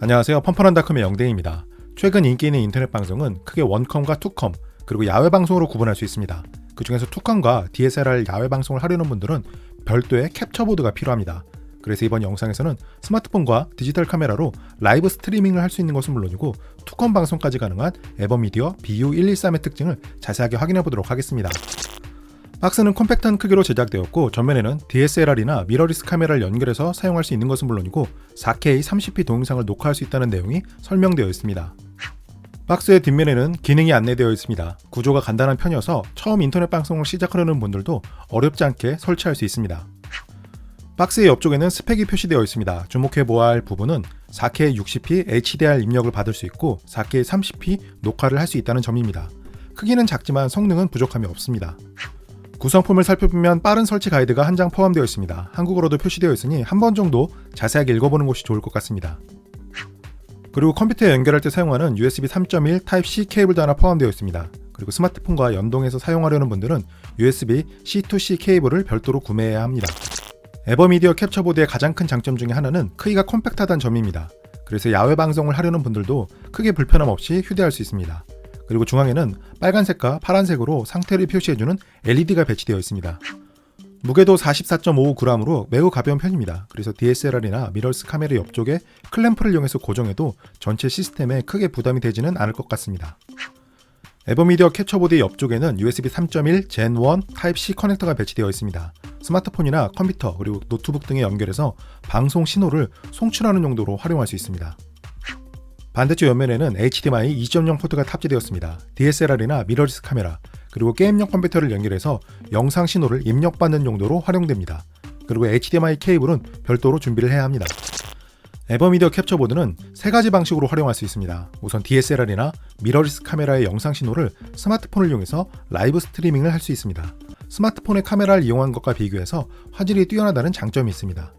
안녕하세요. 펌펀한닷컴의 영대입니다. 최근 인기 있는 인터넷 방송은 크게 원컴과 투컴, 그리고 야외 방송으로 구분할 수 있습니다. 그 중에서 투컴과 DSLR 야외 방송을 하려는 분들은 별도의 캡처 보드가 필요합니다. 그래서 이번 영상에서는 스마트폰과 디지털 카메라로 라이브 스트리밍을 할 수 있는 것은 물론이고 투컴 방송까지 가능한 에버미디어 BU113의 특징을 자세하게 확인해 보도록 하겠습니다. 박스는 컴팩트한 크기로 제작되었고 전면에는 DSLR이나 미러리스 카메라를 연결해서 사용할 수 있는 것은 물론이고 4K 30p 동영상을 녹화할 수 있다는 내용이 설명되어 있습니다. 박스의 뒷면에는 기능이 안내되어 있습니다. 구조가 간단한 편이어서 처음 인터넷 방송을 시작하려는 분들도 어렵지 않게 설치할 수 있습니다. 박스의 옆쪽에는 스펙이 표시되어 있습니다. 주목해 보아야 할 부분은 4K 60p HDR 입력을 받을 수 있고 4K 30p 녹화를 할 수 있다는 점입니다. 크기는 작지만 성능은 부족함이 없습니다. 구성품을 살펴보면 빠른 설치 가이드가 한 장 포함되어 있습니다. 한국어로도 표시되어 있으니 한 번 정도 자세하게 읽어보는 것이 좋을 것 같습니다. 그리고 컴퓨터에 연결할 때 사용하는 USB 3.1 Type-C 케이블도 하나 포함되어 있습니다. 그리고 스마트폰과 연동해서 사용하려는 분들은 USB C2C 케이블을 별도로 구매해야 합니다. 에버미디어 캡처보드의 가장 큰 장점 중에 하나는 크기가 컴팩트하다는 점입니다. 그래서 야외 방송을 하려는 분들도 크게 불편함 없이 휴대할 수 있습니다. 그리고 중앙에는 빨간색과 파란색으로 상태를 표시해주는 LED가 배치되어 있습니다. 무게도 44.5g으로 매우 가벼운 편입니다. 그래서 DSLR이나 미러스 카메라 옆쪽에 클램프를 이용해서 고정해도 전체 시스템에 크게 부담이 되지는 않을 것 같습니다. 에버미디어 캡처보드의 옆쪽에는 USB 3.1 Gen 1 Type-C 커넥터가 배치되어 있습니다. 스마트폰이나 컴퓨터 그리고 노트북 등에 연결해서 방송 신호를 송출하는 용도로 활용할 수 있습니다. 반대쪽 옆면에는 HDMI 2.0 포트가 탑재되었습니다. DSLR이나 미러리스 카메라, 그리고 게임용 컴퓨터를 연결해서 영상 신호를 입력받는 용도로 활용됩니다. 그리고 HDMI 케이블은 별도로 준비를 해야 합니다. 에버미디어 캡처보드는 세 가지 방식으로 활용할 수 있습니다. 우선 DSLR이나 미러리스 카메라의 영상 신호를 스마트폰을 이용해서 라이브 스트리밍을 할 수 있습니다. 스마트폰의 카메라를 이용한 것과 비교해서 화질이 뛰어나다는 장점이 있습니다.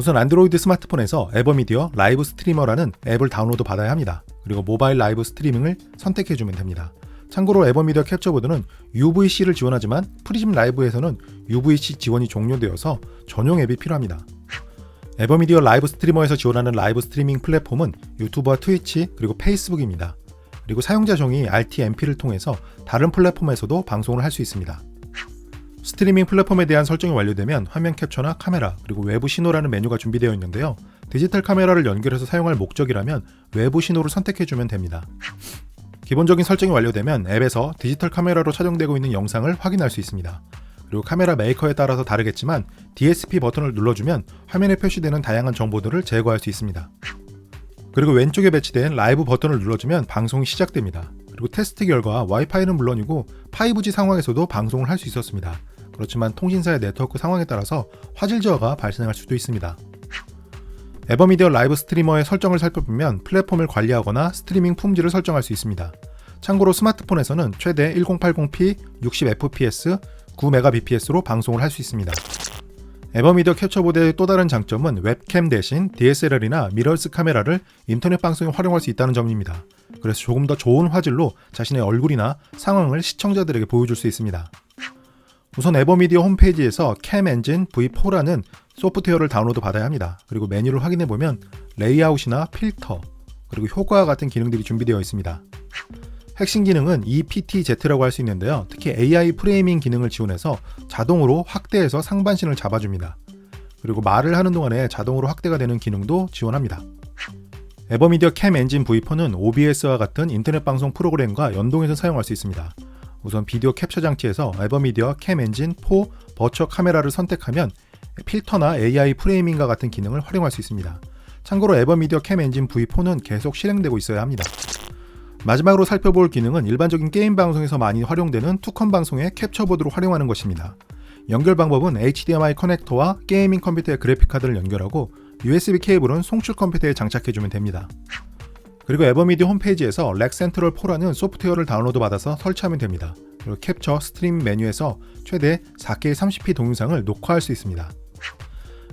우선 안드로이드 스마트폰에서 에버미디어 라이브 스트리머라는 앱을 다운로드 받아야 합니다. 그리고 모바일 라이브 스트리밍을 선택해주면 됩니다. 참고로 에버미디어 캡처보드는 UVC를 지원하지만 프리즘 라이브에서는 UVC 지원이 종료되어서 전용 앱이 필요합니다. 에버미디어 라이브 스트리머에서 지원하는 라이브 스트리밍 플랫폼은 유튜브와 트위치 그리고 페이스북입니다. 그리고 사용자 정의 RTMP를 통해서 다른 플랫폼에서도 방송을 할 수 있습니다. 스트리밍 플랫폼에 대한 설정이 완료되면 화면 캡처나 카메라 그리고 외부 신호라는 메뉴가 준비되어 있는데요. 디지털 카메라를 연결해서 사용할 목적이라면 외부 신호를 선택해주면 됩니다. 기본적인 설정이 완료되면 앱에서 디지털 카메라로 촬영되고 있는 영상을 확인할 수 있습니다. 그리고 카메라 메이커에 따라서 다르겠지만 DSP 버튼을 눌러주면 화면에 표시되는 다양한 정보들을 제거할 수 있습니다. 그리고 왼쪽에 배치된 라이브 버튼을 눌러주면 방송이 시작됩니다. 그리고 테스트 결과 와이파이는 물론이고 5G 상황에서도 방송을 할 수 있었습니다. 그렇지만 통신사의 네트워크 상황에 따라서 화질 저하가 발생할 수도 있습니다. 에버미디어 라이브 스트리머의 설정을 살펴보면 플랫폼을 관리하거나 스트리밍 품질을 설정할 수 있습니다. 참고로 스마트폰에서는 최대 1080p 60fps 9mbps로 방송을 할 수 있습니다. 에버미디어 캡처보드의 또 다른 장점은 웹캠 대신 DSLR이나 미러스 카메라를 인터넷 방송에 활용할 수 있다는 점입니다. 그래서 조금 더 좋은 화질로 자신의 얼굴이나 상황을 시청자들에게 보여줄 수 있습니다. 우선 에버미디어 홈페이지에서 캠 엔진 V4라는 소프트웨어를 다운로드 받아야 합니다. 그리고 메뉴를 확인해 보면 레이아웃이나 필터, 그리고 효과 같은 기능들이 준비되어 있습니다. 핵심 기능은 EPTZ라고 할 수 있는데요. 특히 AI 프레이밍 기능을 지원해서 자동으로 확대해서 상반신을 잡아줍니다. 그리고 말을 하는 동안에 자동으로 확대가 되는 기능도 지원합니다. 에버미디어 캠 엔진 V4는 OBS와 같은 인터넷 방송 프로그램과 연동해서 사용할 수 있습니다. 우선 비디오 캡처 장치에서 에버미디어 캠 엔진 4 버추어 카메라를 선택하면 필터나 AI 프레이밍과 같은 기능을 활용할 수 있습니다. 참고로 에버미디어 캠 엔진 V4는 계속 실행되고 있어야 합니다. 마지막으로 살펴볼 기능은 일반적인 게임 방송에서 많이 활용되는 투컴 방송의 캡처보드로 활용하는 것입니다. 연결 방법은 HDMI 커넥터와 게이밍 컴퓨터의 그래픽 카드를 연결하고 USB 케이블은 송출 컴퓨터에 장착해주면 됩니다. 그리고 에버미디 홈페이지에서 렉 센트럴 4라는 소프트웨어를 다운로드 받아서 설치하면 됩니다. 그리고 캡처 스트림 메뉴에서 최대 4K 30p 동영상을 녹화할 수 있습니다.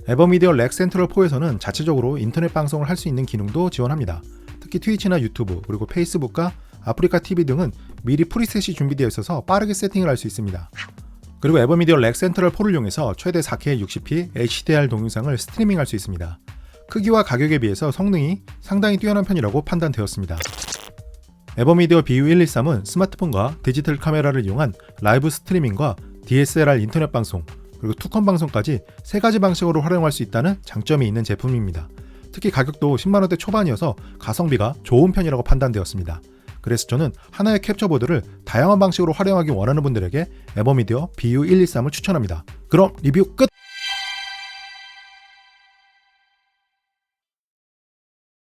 에버미디어 렉 센트럴 4에서는 자체적으로 인터넷 방송을 할 수 있는 기능도 지원합니다. 특히 트위치나 유튜브 그리고 페이스북과 아프리카 TV 등은 미리 프리셋이 준비되어 있어서 빠르게 세팅을 할 수 있습니다. 그리고 에버미디어 렉 센트럴 4를 이용해서 최대 4K 60p HDR 동영상을 스트리밍할 수 있습니다. 크기와 가격에 비해서 성능이 상당히 뛰어난 편이라고 판단되었습니다. 에버미디어 BU113은 스마트폰과 디지털 카메라를 이용한 라이브 스트리밍과 DSLR 인터넷 방송, 그리고 투컴 방송까지 세 가지 방식으로 활용할 수 있다는 장점이 있는 제품입니다. 특히 가격도 10만원대 초반이어서 가성비가 좋은 편이라고 판단되었습니다. 그래서 저는 하나의 캡처보드를 다양한 방식으로 활용하기 원하는 분들에게 에버미디어 BU113을 추천합니다. 그럼 리뷰 끝!